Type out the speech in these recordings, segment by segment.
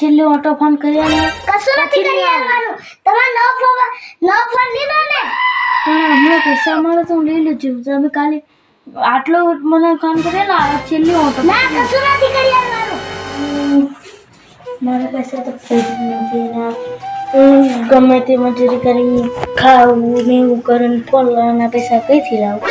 છેલ્લે auto phone કર્યો ને કશું નથી કરી આવવાનું. તમારે નો ફોન નો ફોન લીધો ને? પણ હમણાં પૈસા મળે તો હું લઈ લેજો તમે કાલે આટલો મને કામ કર્યો ને આ છેલ્લો ઓટો ના કશું નથી કરી આવવાનું. મારા પાસે તો પૈસા નથી ના. હું ગમે તે મજૂરી કરી ખાવું ને એવું કરીને ફોન લેવાના પૈસા કઈથી લાવું?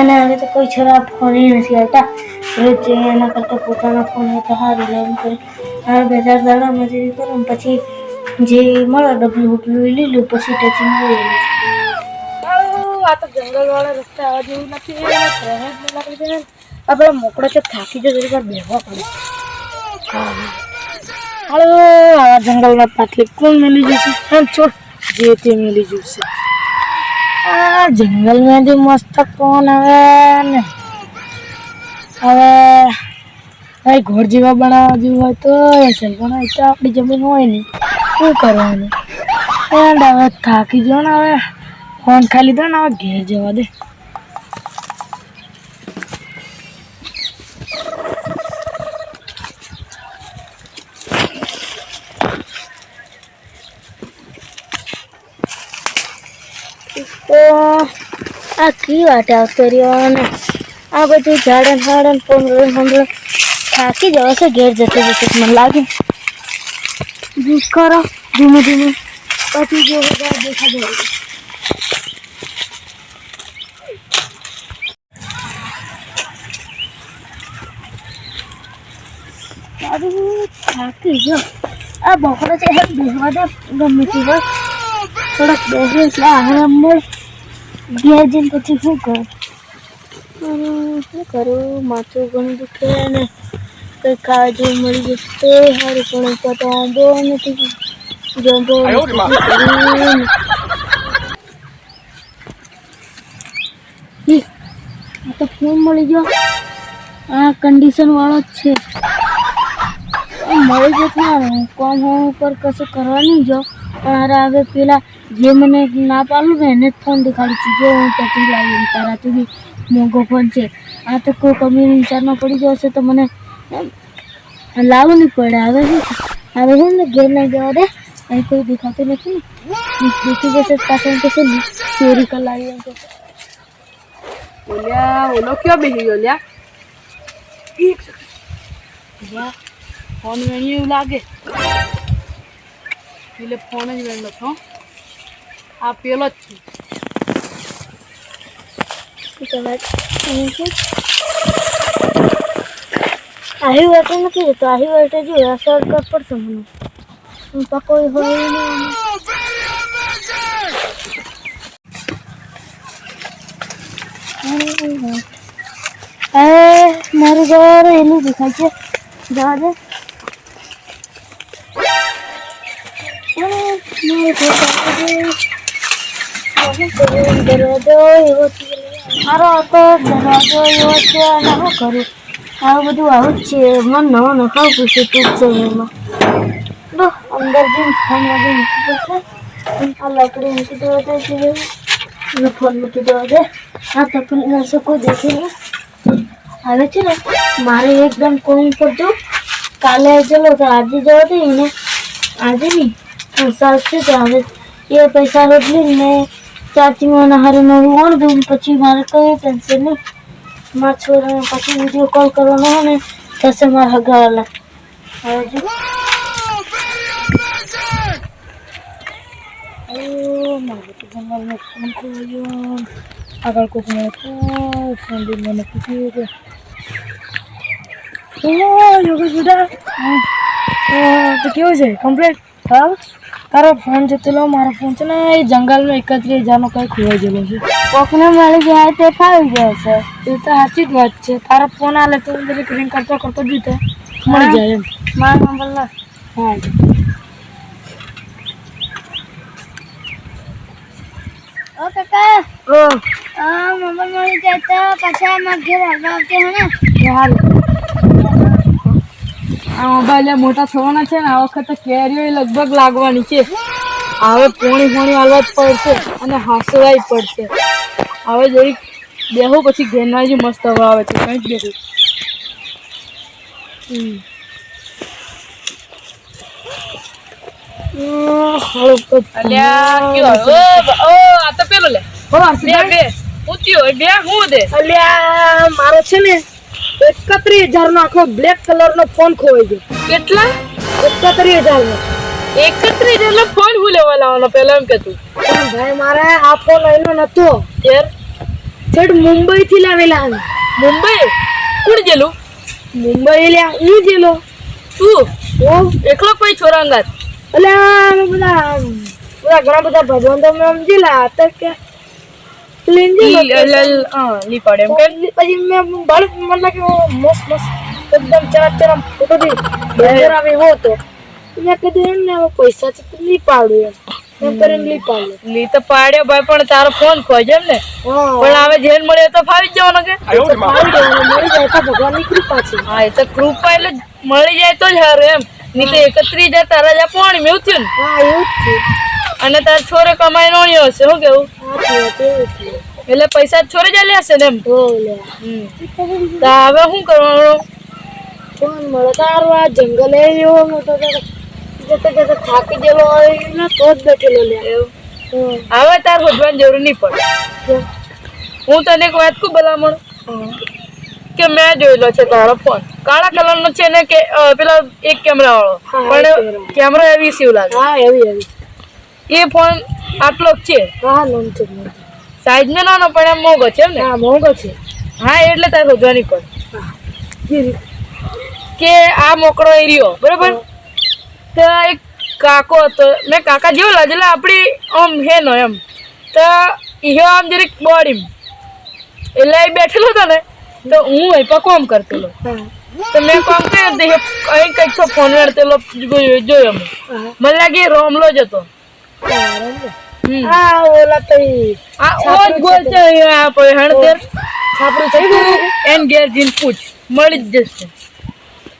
અને હવે તો કોઈ છોરા ફોન નથી આવતા. રોજ એના કરતાં પોતાના ફોન હોય તો સારું એમ કરી. હવે બે ચાર દાડા મજૂરી કરું પછી જે મળે ડબલું લઈ લઉં પછી ટચિંગ આ તો જંગલ વાળા રસ્તા જેવું નથી. આપણે મોકળો છે, થાકી જરી બેહવા પડે. આવા જંગલમાં પાટલી કોણ મેલી જશે? હા છોડ. જે તે મેલી જશે. આ જંગલમાં મસ્ત કોણ આવે હવે ભાઈ, ઘર જેવા બનાવવા જેવું હોય તો એ પણ હોય તો આપણી જમીન હોય નહીં. શું કરવાનું? એન્ડ હવે થાકી ગયો ને હવે. ફોન ખાલી દો ને, હવે ઘેર જવા દે. આ કી વાટે આવતો રહ્યો ને આ બધું ઝાડન હાડન પંદર પોંગળું થાકી જવા છે ઘેર જતો જતો મને લાગે જૂસ કરો ધીમે ધીમે પછી જો બધા દેખા જાય થાકી ગયો આ હોય પછી શું કરું કરું માથું ઘણું દુખે ને કંઈ ખાવા જેવું મળી જશે સારું પણ ઉપર તો આંબો નથી જંબો આ તો ફોન મળી ગયો. આ કન્ડિશન વાળો જ છે. મળી જશે કોમ હોમ ઉપર કશું કરવાની જો પણ અરે હવે પેલા જે મને ના પાડું ને એને જ ફોન દેખાડું છું. જો હું ટચિંગ લાવી તારાથી મોંઘો ફોન છે. આ તો કોઈ કમી વિચારમાં પડી જશે તો મને એમ, લાવવું નહીં પડે હવે શું હવે છે ને ઘેર નહીં જવા દે અહીં કોઈ દેખાતું નથી ને દેખી જશે તો પાછળ કહેશે ને ચોરી કરી લાવી એમ કહેશે. ઓલ્યા ઓલો કયો બેસી ગયો લ્યા યા, ફોન વેણી એવું લાગે એટલે ફોન જ વેણલો છો આ પેલો જ છે શું કહેવાય? અહીં છે. આહી વાટે નથી જતો આહી વાટે જો અસર કર પડશે મને હું તો કોઈ હોય નહીં આમાં. એ મારું ઘર એનું દેખાય છે જવા દે એ, મારું ઘર જવા દે. શું કરું? દરવાજો એવો છે મારો આખો દરવાજો એવો છે અને શું કરું આવું બધું આવું જ છે. મને નવો નખાવ પૂછે ટૂંક સમયમાં લો, અંદર જઈને ફોન વાગે મૂકી પડશે આ લાકડી મૂકી દેવા દે છે ફોન મૂકી દેવા દે. આ તકલીફ ના શકો દેખે નહીં હવે છે ને? મારે એકદમ કોમ પર જો કાલે ચલો તો આજે જવા દે ને આજે નહીં. ચાલશે તો હવે એ પૈસા રોટલી ને ચાચી મને હારે નવું ઓળ દઉં પછી મારે કઈ ટેન્શન નહીં. મારા છોરાને પછી વીડિયો કોલ કરવાનો હોય ને થશે મારા હગાવાલા હવે જો ઓ, મારે તો જંગલમાં ફોન ખોવાયો. આગળ કોઈક મને ફોન ફોન બી મને પૂછ્યું કે ઓ યોગેશ બેટા હા, તો કેવું છે કમ્પ્લીટ બરાબર તારો ફોન જતો મારો ફોન છે ને એ જંગલમાં એકત્રીસ હજારનો કંઈ ખોવાઈ ગયેલો છે. કોકને મળી જાય તે ફાવી જાય છે. એ તો સાચી જ વાત છે. તારો ફોન આલે તો હું દરેક રિંગ કરતો કરતો જીતે મળી જાય એમ. મારો નંબર લે હા. ઓ કાકા. ઓ. આ મોબાઈલ મળી જાય તો પછી અમારા ઘેર આવવા આવતે હે ને? આ મોબાઈલ મોટા થવાના છે ને આ વખતે કેરીઓ લગભગ લાગવાની છે. હવે પોણી પોણી હાલવા જ પડશે અને હાંસવાય પડશે. હવે જરીક બેહો પછી ઘેરના જે મસ્ત હવા આવે છે કંઈક બેઠું મારો છે ને એકત્રીસ હજાર નો આખો બ્લેક કલર નો ફોન ખોવાઈ ગયો. કેટલા? એકત્રીસ હજાર નો એકત્રીસ એટલે ફોન હું લેવા લાવવાનો? પેલા એમ કે તું પણ ભાઈ મારે આ ફોન અહીંનો નતો યાર છેડ મુંબઈ થી લાવેલા. મુંબઈ? કોણ જેલું? મુંબઈ લ્યા હું જેલો. તું? ઓ એકલો કોઈ છોરા અંગાત અલ્યા બધા બધા ઘણા બધા ભગવાન તો મેં સમજીલા તો કે પ્લેન ઈ જેલો લ- લ- હા, લી પડે પછી મેં બાળક મને લાગે મસ્ત મસ્ત એકદમ ચરા ચરા ફોટો થી ડેન્જર આવે એવો હતો મેં કીધું એમ ને પૈસા છે તો પાડું એમ. એમ કરીને લી તો પાડ્યો ભાઈ પણ તારો ફોન ખોજે એમ ને. પણ હવે જેન મળે તો ફાવી જવાનો કે? પાડી દેવાનું મળી જાય તો ભગવાનની કૃપા છે. હા એ તો કૃપા એટલે મળી જાય તો જ સારું એમ. નહીં તો એકત્રીસ હજાર તારા જ્યાં પાણી મેં થયું ને. હા એવું જ છે. અને તાર છોરે કમાઈ નોણ્યો હશે શું કેવું? એટલે પૈસા છોડી જાય લે હશે ને એમ? હવે શું કરવાનું? ફોન મળે તારું આ જંગલ એવો મોટો જતો જતો થાકી ગયેલો હોય તો જ બેઠેલો લે. હવે તાર ભજવાની જરૂર નહીં પડે. હું તને એક વાત કહું ભલામણ? કે મેં જોયેલો છે તારો ફોન. કાળા કલરનો છે ને કે પેલા એક કેમેરા વાળો પણ કેમેરો એવી સીવ લાગે. હા એવી એવી એ ફોન આટલો જ છે. હા નામ છે. સાઈઝમાં નાનો પણ એમ મોંઘો છે એમ ને? હા મોંઘો છે. હા એટલે તારે શોધવાની પણ કે આ મોકળો એરિયો બરોબર? તો એક કાકો હતો મેં કાકા જેવો લાગેલા આપણી આમ હે નો એમ. તો ઈહો આમ જરીક બોડી એટલે એ બેઠેલો હતો ને તો હું અહીં પર કોમ કરતેલો. તો મેં કોમ કર્યો તો અહીં કંઈક તો ફોન વેડતેલો જોયો જોયો મને લાગે રોમલો જ હતો. હા ઓલા તો આ ઓજ ગોલ છે આ હણતેર આપણું થઈ ગયું એન જઈને પૂછ. મળી જ જશે.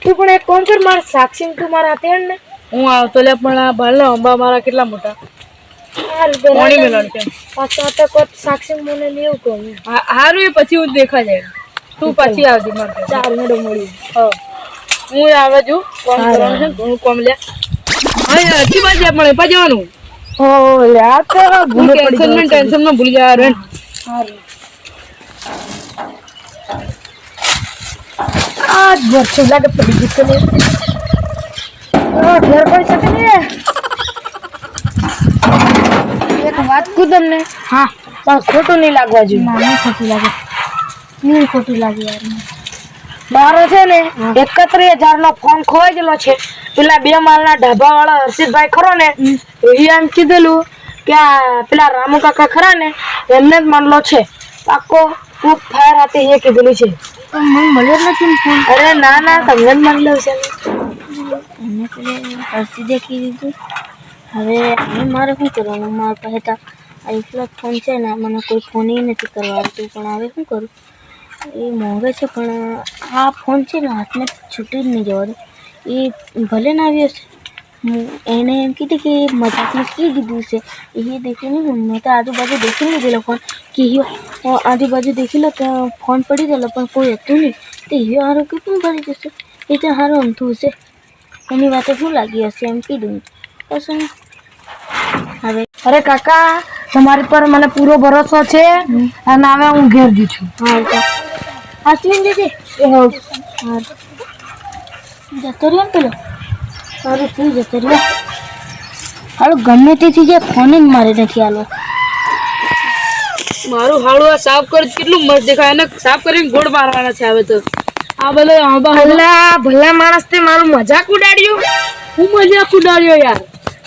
તું પણ એક કોમ કર માર સાક્ષી તું મારા હાથે ને? હું આવતો લે પણ આ ભાલના અંબા મારા કેટલા મોટા? આ પોણી મેલણ છે પાછા તો કોત સાક્ષી મને લેવું હા- હારું એ પછી હું દેખા જાય. તું પાછી આવજે મારે ચાર મેડમ મળી હા. હું આવે છું. કોમ કરવાનું છે? કોમ લે. હા અચ્છી વાત છે પણ એ જવાનું. આ ભૂલે ટેન્શનમાં ભૂલી જવાનું હેડ. આ વર્ષો લાગે પડી ગઈ ઘર પર શકે ને એક વાત કહું તમને? હા. પણ ખોટું નહીં લાગવા જોઈએ ના નહીં ખોટું લાગે. નહીં ખોટું લાગે યાર. મારો છે ને એકત્રીસ હજાર નો ફોન ખોવાઈ ગયેલો છે. પેલા બે માળના ઢાબા વાળા હર્ષિતભાઈ ખરો ને એ એમ કીધેલું કે આ પેલા રામુ કાકા ખરા ને એમને જ માનલો છે. પાકો ખૂબ ફાયર હાથે એ કીધેલું છે. મને મળ્યો જ નથી ફોન. અરે ના ના તમને જ માનલો છે. એને પેલે હર્ષી દેખી દીધું. હવે હવે મારે શું કરવાનું? મારા પાસે તો આ એકલો ફોન છે ને મને કોઈ ફોન નથી કરવા આવતું પણ હવે શું કરું? એ મોંઘે છે પણ આ ફોન છે ને હાથને છૂટી જ નહીં જવા દે એ ભલે ના આવ્યો છે એને એમ કીધું કે મજાકમાં કી કીધું છે? એ દેખીને મેં તો આજુબાજુ દેખી લીધેલો ફોન કે હિયો આજુબાજુ દેખી લો તો ફોન પડી ગયેલો પણ કોઈ હતું નહીં. તો હિયો હારો કેટલું ભરી જશે? એ તો સારું અમથું હશે. એની વાતે શું લાગી હશે એમ કીધું નહીં. હવે અરે કાકા તમારી પર મને પૂરો ભરોસો છે? અને હવે હું ઘેર જઉં છું. હા તો. દીદી જતો રહ્યો ને પેલો? અરે શું જતો રહ્યો હાલો ગમે તેથી જે ફોન જ મારે નથી હાલો મારું હાડું આ સાફ કર કેટલું મસ્ત દેખાય. અને સાફ કરીને ગોળ મારવાના છે હવે તો. આ બધો આંબા ભલા ભલા માણસ તે મારું મજાક ઉડાડ્યું? હું મજાક ઉડાડ્યો યાર.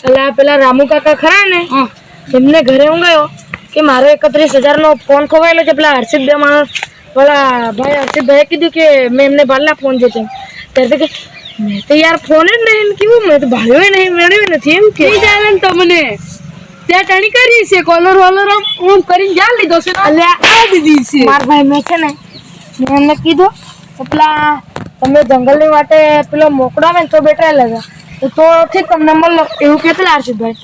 અલ્લા પેલા રામુ કાકા ખરા ને? હા. એમને ઘરે હું ગયો કે મારો એકત્રીસ હજાર નો ફોન ખોવાયેલો છે. પેલા હર્ષિત બે માણસ પેલા ભાઈ હર્ષિતભાઈએ કીધું કે મેં એમને ભલા ફોન જોતો ત્યારે કે મેં તો યાર ફોન જ નહીં કેવું મેં તો ભાળ્યો નહીં મેળવ્યો નથી એમ કે. જાય ને તમને. ત્યાં ટાણી કરી છે કોલર વોલર ઓમ કરીને જ્યાં લીધો છે અલ્યા આ દીધી છે. મારા ભાઈ મેં છે ને મેં એમને કીધું પેલા તમે જંગલની માટે પેલો મોકડો આવે ને તો બેઠા લેજો તો તો ઠીક તમને મળો એવું કહેતા હર્ષિતભાઈ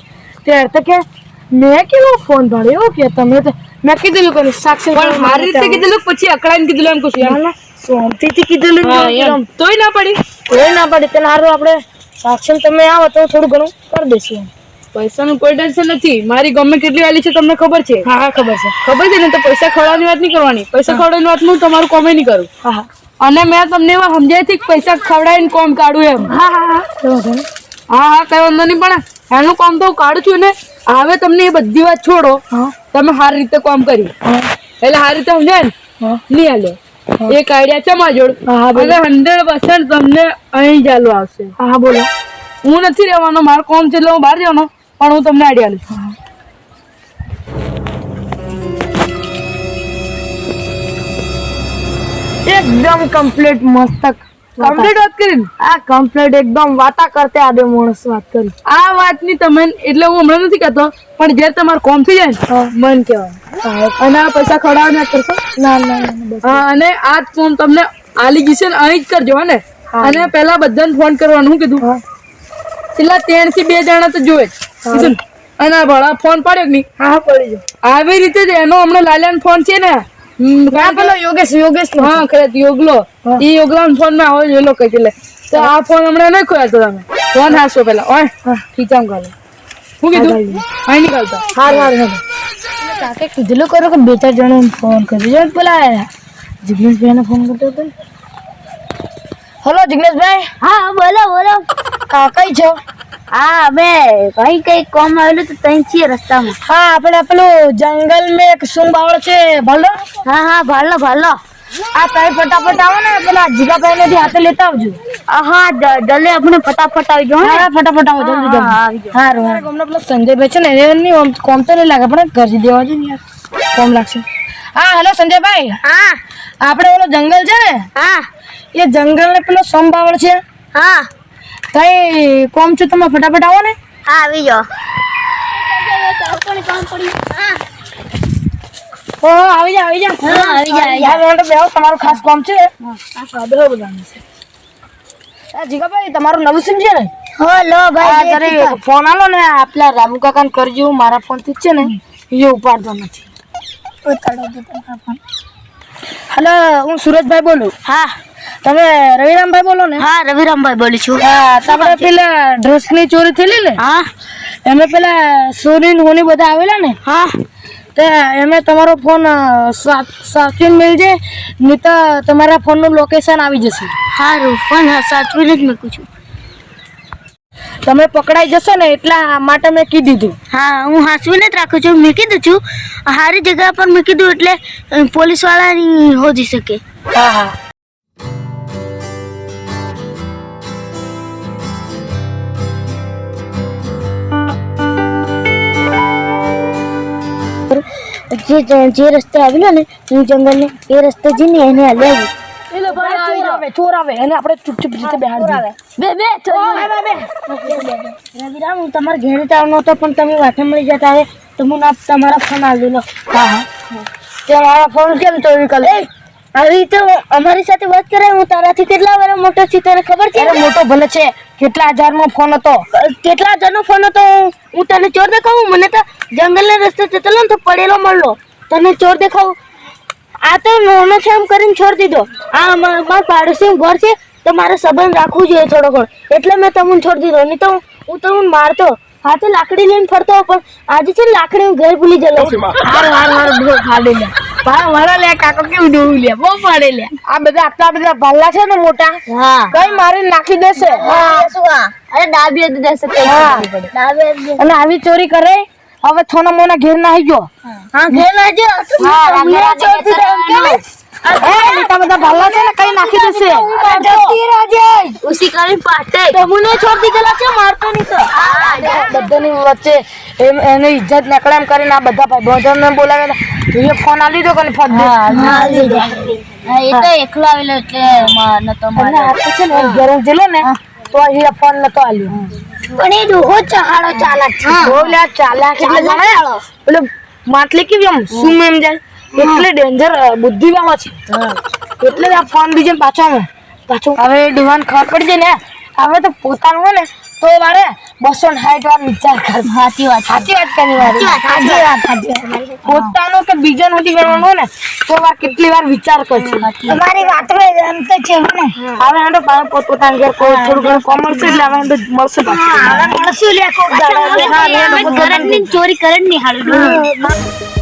ત્યારે તો કે મેં કેવો ફોન ભાળ્યો કે તમે તો મેં કીધેલું કે સાક્ષી પણ મારી રીતે કીધેલું પછી અકળાઈને કીધેલું એમ કશું એમ? શાંતિથી કીધેલું. તોય ના પડી. કોઈ ના પડે તેના હારું આપણે સાક્ષમ તમે આવો તો થોડું ઘણું કરી દેશું પૈસાનું કોઈ ટેન્શન નથી. મારી ગમે કેટલી વાલી છે તમને ખબર છે? હા હા ખબર છે. ખબર છે ને? તો પૈસા ખવડાવવાની વાત નહીં કરવાની. પૈસા ખવડાવવાની વાત હું તમારું કોમે નહીં કરું. હા હા. અને મેં તમને એવા સમજાય કે પૈસા ખવડાવીને કોમ કાઢું એમ. હા હા હા. છે? હા હા કઈ વાંધો નહીં પણ એનું કામ તો હું કાઢું છું ને. હવે તમને એ બધી વાત છોડો. તમે સારી રીતે કામ કર્યું. એટલે સારી રીતે સમજાય ને? નહીં હાલે. એક આઈડિયા છે મારા જોડ. હા, હા, બોલો. અને હંડ્રેડ પર્સન્ટ તમને અહીં ચાલુ આવશે. હા બોલો. હું નથી રહેવાનો મારું કામ છે એટલે હું બહાર જવાનો પણ હું તમને આઈડિયા લઈશ એકદમ કમ્પ્લીટ મસ્ત કમ્પ્લીટ વાત કરીને આ કમ્પ્લીટ એકદમ વાતા કરતે આદે માણસ વાત કરી. આ વાતની તમે એટલે હું હમણાં નથી કહેતો પણ જ્યારે તમારો કોમ થઈ જાય ને મન કહેવાય અને આ પૈસા ખવડાવવા ના કરશો? ના ના હા અને આ ફોન તમને આલી ગઈ છે ને અહીં જ કરજો ને. અને પહેલા બધાને ફોન કરવાનું શું કીધું? હા. છેલ્લા ત્રણથી બે જણા તો જોવે? અને આ ભલા ફોન પાડ્યો કે નહીં? હા હા પડી જાય આવી રીતે જ એનો હમણાં લાલ્યાનો ફોન છે ને હમ, પેલો યોગેશ યોગેશ હા ખરેખર યોગલો. એ યોગલા ફોનમાં હોય જોયેલો કહી દે તો આ ફોન હમણાં નહીં ખોયા તો તમે. ફોન હાસો પેલા. ઓય હા. ખીચામ ગાલો હું કીધું અહીં નીકળતા. હાર હાર હાર. કાકે કીધેલું કરો કે બે ચાર જણા ફોન કરી જો પેલા જિગ્નેશભાઈ ને ફોન કરતો હતો હલો જિગ્નેશભાઈ? હા બોલો બોલો. કા કઈ છો? હા અમે કઈ કઈ કોમ આવેલું તો ત્યાં છીએ રસ્તામાં. હા આપણે પેલું જંગલ મેં એક સુંગ બાવળ છે ભલો? હા હા ભલો ભલો. આ તમે ફટાફટ આવો ને પેલા જીગાભાઈ ને હાથે લેતા આવજો. આ હા જ- જલ્દી આપણે ફટાફટ આવી જાઓ હા? ફટાફટ આવો જલ્દી હા, હા, જલ્દી હારું હારું. હમણાં પેલો સંજયભાઈ છે ને એને કોમ તો નહીં લાગે પણ ઘર દેવા છે ને યાર. કોમ લાગશે. હા હેલો સંજયભાઈ. હા. આપણે ઓલો જંગલ છે ને? હા. એ જંગલ ને પેલો સોમબાવળ છે? હા. તઈ કોમ છો તમે ફટાફટ આવો ને. હા આવી જાઓ. ઓ આવી જા આવી જા હા, આવી જા. યાર મેડમ બેહો તમારું ખાસ કોમ છે. હા બેહો બધાને આ જીગાભાઈ તમારું નવું સિમ છે ને? હલો લો ભાઈ જરી ફોન આલો ને આપલા રામુ કાકાને કરજો મારા ફોનથી જ છે ને એ ઉપાડતો નથી. હેલો હું સુરજભાઈ બોલું. હા. તમે રવિરામભાઈ બોલો ને? હા રવિરામભાઈ બોલું છું. હા તમારે પેલા ડ્રેસની ચોરી થયેલી ને? હા. એમે પેલા સોની હોની બધા આવેલા ને? હા. તે એમે તમારો ફોન સાચવીને મિલજે નહીં તો તમારા ફોનનું લોકેશન આવી જશે. સારું પણ સાચવીને જ મૂકું છું. તમે પકડાઈ જશો ને એટલા માટે મેં કીધું દીધું. હા હું હાંસવીને જ રાખું છું. મૂકી દઉં છું સારી જગ્યા પર મૂકી દઉં એટલે પોલીસ વાળાની હોજી શકે. હા હા. જે જે રસ્તે આવેલો ને હું જંગલને એ રસ્તે જઈને એને હાલે આવી. ચોર આવે એને આપણે ચૂપચાપ રીતે બેહાડી બે બે રવિરામ હું તમારા ઘેર જવાનો હતો પણ તમે વાથે મળી જતા હવે તો હું તમારા ફોન આવી લો. હા હા. તે મારા ફોન કેમ ચોરી કરે? આવી તો અમારી સાથે વાત કરે હું તારાથી કેટલા વાર મોટો છું તને ખબર છે? અરે મોટો ભલે છે કેટલા હજાર નો ફોન હતો કેટલા જણનો ફોન હતો હું? તને ચોર દેખાવું? મને તો જંગલના રસ્તે જતો ને તો પડેલો મળલો. તને ચોર દેખાવું? આ તો નોનો છે એમ કરીને છોડી દીધો. આ અમારા મારા પાડોશી ઘર છે તો મારે સંબંધ રાખવું જોઈએ થોડો ઘણો. એટલે મેં તમને છોડી દીધો. નહીં તો હું- હું તમને મારતો. હાથે લાકડી લઈને ફરતો પણ આજે છે ને લાકડી હું ઘર ભૂલી ગયેલો છું હાર હાર હાર બધો ફાડી લે લે કાકો કેવું ડોવું લે? બહુ ફાડે લે. આ બધા આટલા બધા ભાલા છે ને મોટા? હા. કઈ મારી નાખી દેશે? શું આ? અરે ડાબી હતી દેશે ડાબી અને આવી ચોરી કરે? હવે થોના મોના ઘેર ના આવી ગયો. હા ઘેર હા, કેમ? એ મોટા બધા ભાલા છે ને કઈ નાખી દેશે? ઉસી કરીને પાટે. તો છોડી ગયેલા છે મારતો નહીં તો. બધાની વચ્ચે એમ એની ઇજ્જત નીકળે એમ કરીને આ બધા બોલાવે એ ફોન આલી દો કે ફટ હા એ તો એકલો આવેલો એટલે નતો અને આ છે ને ઘેર હું જેલો ને તો એ ફોન નતો આલ્યો. પણ એ ડોહો ચહાડો ચાલાક છે. ચાલાક એટલે જાણે પેલો માટલી કેવી આમ સુમ એમ જાય? એટલે ડેન્જર બુદ્ધિમાં છે. એટલે આ ફોન બીજે પાછો આવે. પાછો હવે ડિમાન્ડ ખબર પડી જાય ને. હવે તો પોતાનું હોય ને તો મારે બસો સાઠ વાર વિચાર કર. સાચી વાત સાચી વાત કરી મારી. સાચી વાત સાચી પોતાનો કે બીજાનો નથી કરવાનું ને તો વાર કેટલી વાર વિચાર કરશે તમારી વાત. એમ તો છે ને હવે તો પાછું પોતપોતાના ઘેર કોઈ થોડું ઘણું કોમ છે એટલે હવે આને તો મળશે પાછું. મળશું લે ચોરી કરે નહીં હારું.